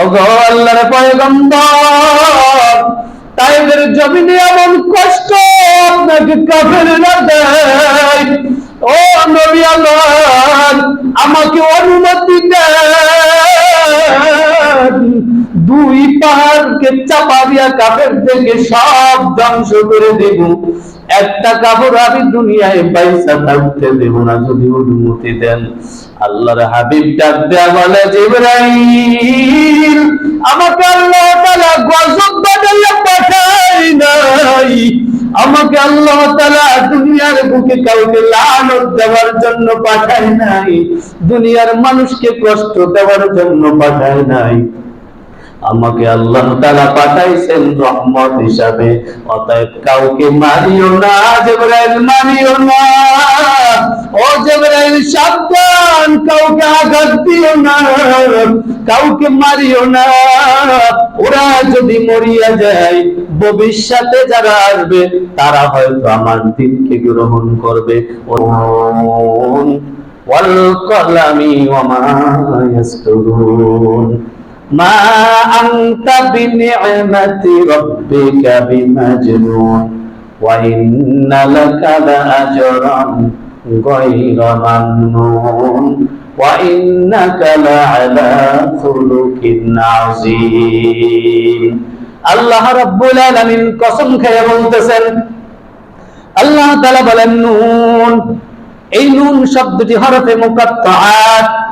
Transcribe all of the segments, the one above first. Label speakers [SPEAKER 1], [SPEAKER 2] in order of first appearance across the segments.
[SPEAKER 1] আল্লাহর পয়গম্বর, তাইদের জমিনে এমন কষ্ট আপনাকে কাফেররা দেয়। ও নবী আল্লাহ, আমাকে অনুমতি দেন। দুই পাহাড়কে চাপা দিয়া কাফের থেকে সব ধ্বংস করে দেব। একটা কাপড় আমি দুনিয়ায় পয়সা থাকতে দেব না, যদি অনুমতি দেন। আল্লাহর হাবিব ডাক দেয়া বলে, জিবরাইল, আমাকে আল্লাহ তাআলা গজব বাদলে পাঠাই নাই। আমাকে আল্লাহ তাআলা দুনিয়ার বুকে কাউকে লানত দেওয়ার জন্য পাঠায় নাই। দুনিয়ার মানুষকে কষ্ট দেওয়ার জন্য পাঠায় নাই। আমাকে আল্লাহ তাআলা পাঠাইছেন রহমত হিসাবে। অতএব কাউকে মারিও না, জিবরাইল মারিও না। ও জিবরাইল, সাবধান, কাউকে আঘাত দিও না, কাউকে মারিও না। ওরা যদি মরিয়া যায়, ভবিষ্যতে যারা আসবে, তারা হয়তো আমার দিনকে গ্রহণ করবে। ওয়াল কলামি ওয়া মা ইয়াসতুরুন। মা আনতা বিনিআমাতি রাব্বিকা বিমাজনুন, ওয়া ইন্না লাকা লাআজরান গায়রা মামনুন, ওয়া ইন্নাকা লাআলা খুলুকিন আযীম। আল্লাহ রাব্বুল আলামিন কসম খেয়ে বলতেছেন, আল্লাহ তাআলা বলেন, নুন, এই নুন শব্দটি হরফে মুকাত্তাআত।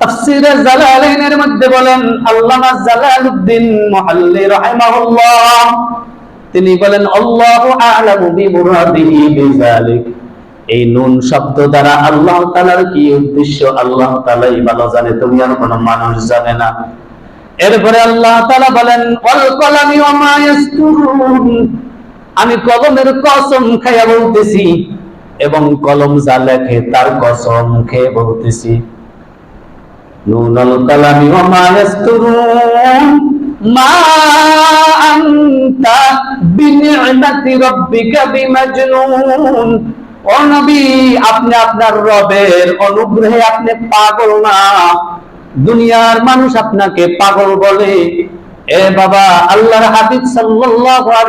[SPEAKER 1] তাফসীরে জালালাইনের মধ্যে বলেন, আল্লামা জালালউদ্দিন মুহাল্লি রাহিমাহুল্লাহ। তিনি বলেন, আল্লাহু আ'লামু বিমুরাদিহি বিযালিক। এই নুন শব্দ দ্বারা আল্লাহ তাআলার কি উদ্দেশ্য? আল্লাহ তাআলাই ভালো জানে তুমি আর কোনো মানুষ জানে না। এরপরে আল্লাহ তাআলা বলেন, ওয়াল কলামি ওয়া মা ইয়াসতুরুন। আমি কলমের কসম খাইয়া বলতেছি এবং কলম যা লেখে তার কসম খেয়ে বলতেছি। নুনাল কালামি আপনি আপনার রবের অনুগ্রহে আপনি পাগল না। দুনিয়ার মানুষ আপনাকে পাগল বলে। এ বাবা, আল্লাহর হাবিব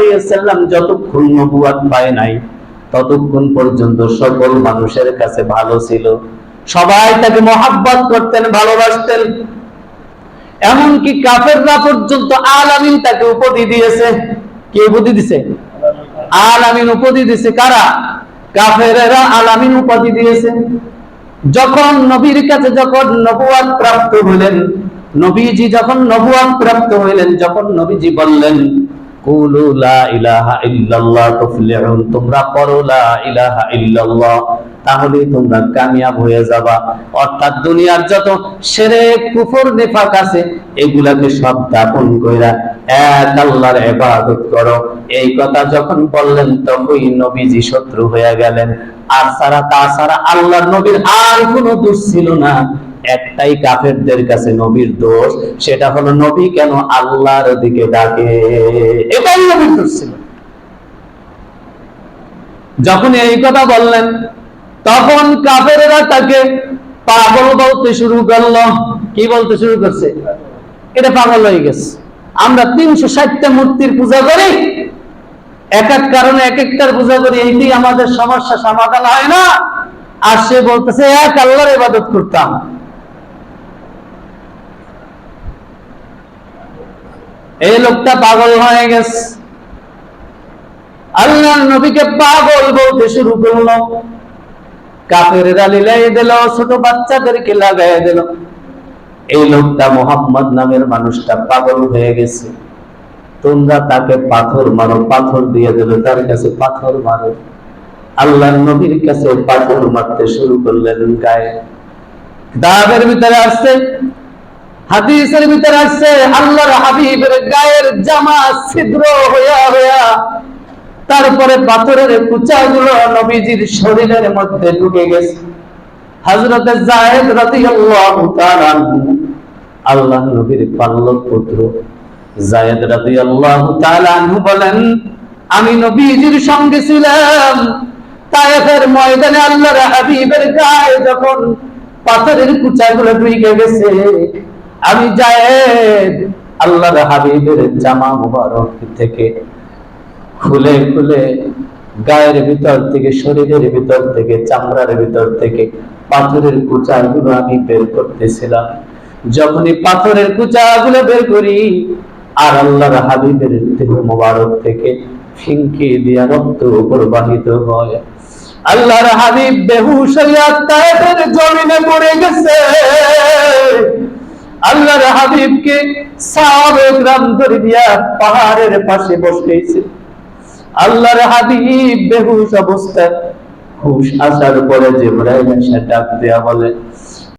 [SPEAKER 1] ওয়াসাল্লাম যতক্ষণ নবুয়ত পায় নাই, ততক্ষণ পর্যন্ত সকল মানুষের কাছে ভালো ছিল। সবাই তাকে মহাব্বত করতেন, ভালোবাসতেন। এমনকি কাফেররা পর্যন্ত আল আমিন তাকে উপাধি দিয়েছে। কে উপাধি দিছে? আল আমিন উপাধি দিছে কারা? কাফেরেরা আলামিন উপাধি দিয়েছে। যখন নবীর কাছে যখন নবুয়াত প্রাপ্ত হলেন, নবীজি যখন নবুয়াত প্রাপ্ত হইলেন, যখন নবীজি বললেন কুলু তোমরা লা ইলাহা ইল্লাল্লাহ, তাহলে তোমরা কামিয়াব হয়ে যাবা। অর্থাৎ দুনিয়ার যত কুফর, নিফাক আছে, এগুলাকে সব দাপন কইরা এক আল্লাহর ইবাদত করো। এই কথা যখন বললেন, তখনই নবীজি শত্রু হয়ে গেলেন। আর সারা তাছাড়া আল্লাহর নবীর আর কোনো দোষ ছিল না। একটাই কাফেরদের কাছে নবীর দোষ, সেটা হলো নবী কেন আল্লাহর দিকে ডাকে? এটাই নবীর দোষ ছিল। যখন এই কথা বললেন, তখন কাফেরেরা তাকে পাগল বলতে শুরু করল। কি বলতে শুরু করছে? এটা পাগল হয়ে গেছে। আমরা তিনশো ষাটটা মূর্তির পূজা করি। এক এক কারণে এক একটার পূজা করি, এইটাই আমাদের সমস্যা, সমাধান হয় না। আর সে বলতেছে, এক আল্লাহর ইবাদত করতাম। এই লোকটা পাগল হয়ে গেছে। আল্লাহ নবীকে পাগল বলতে শুরু করল। দিল, ছোট বাচ্চাদেরকে লাগাই দিল। এই লোকটা মোহাম্মদ নামের মানুষটা পাগল হয়ে গেছে। তোমরা তাকে পাথর মারো, পাথর দিয়ে দেবে, তার কাছে পাথর মারো। আল্লাহ নবীর কাছে পাথর মারতে শুরু করলেন গায়ে। দাবের ভিতরে আসছে হাদিসের ভিতরে আসছে, আল্লাহর হাবিবের গায়ের জামা ছিদ্র হইয়া হইয়া তারপরে পাথরের কুচাগুলো নবীজির শরীরের মধ্যে ঢুকে গেছে। হযরতে জায়েদ রাদিয়াল্লাহু তাআলা আল্লাহ নবীর পালক পুত্র জায়েদ রাদিয়াল্লাহু তাআলা বলেন, আমি নবীজির সঙ্গে ছিলাম। তায়েফের ময়দানে আল্লাহর হাবিবের গায়ে যখন পাথরের কুচাগুলো ঢুকে গেছে আমি জায়েদ, আল্লাহর হাবিবের জামা মুবারক থেকে খুলে খুলে গায়ের ভিতর থেকে, শরীরের ভিতর থেকে, চামড়ার ভিতর থেকে পাথরের কুচাগুলো আমি বের করতেছিলাম। যখনই পাথরের কুচাগুলো বের করি, আর আল্লাহর হাবিবের দেহ মোবারক থেকে ফিঙ্কি দিয়া রক্ত প্রবাহিত হয়। আল্লাহর হাবিব বেহুশ জমিনে পড়ে গেছে। আল্লাহর হাবিবকে গ্রাম ধরে দিয়া পাহাড়ের পাশে বসেছে আল্লাহর হাবিব বেহুশ অবস্থায়। হুশ আসার পরে জিবরাইল এসে ডাক দেয়া বলে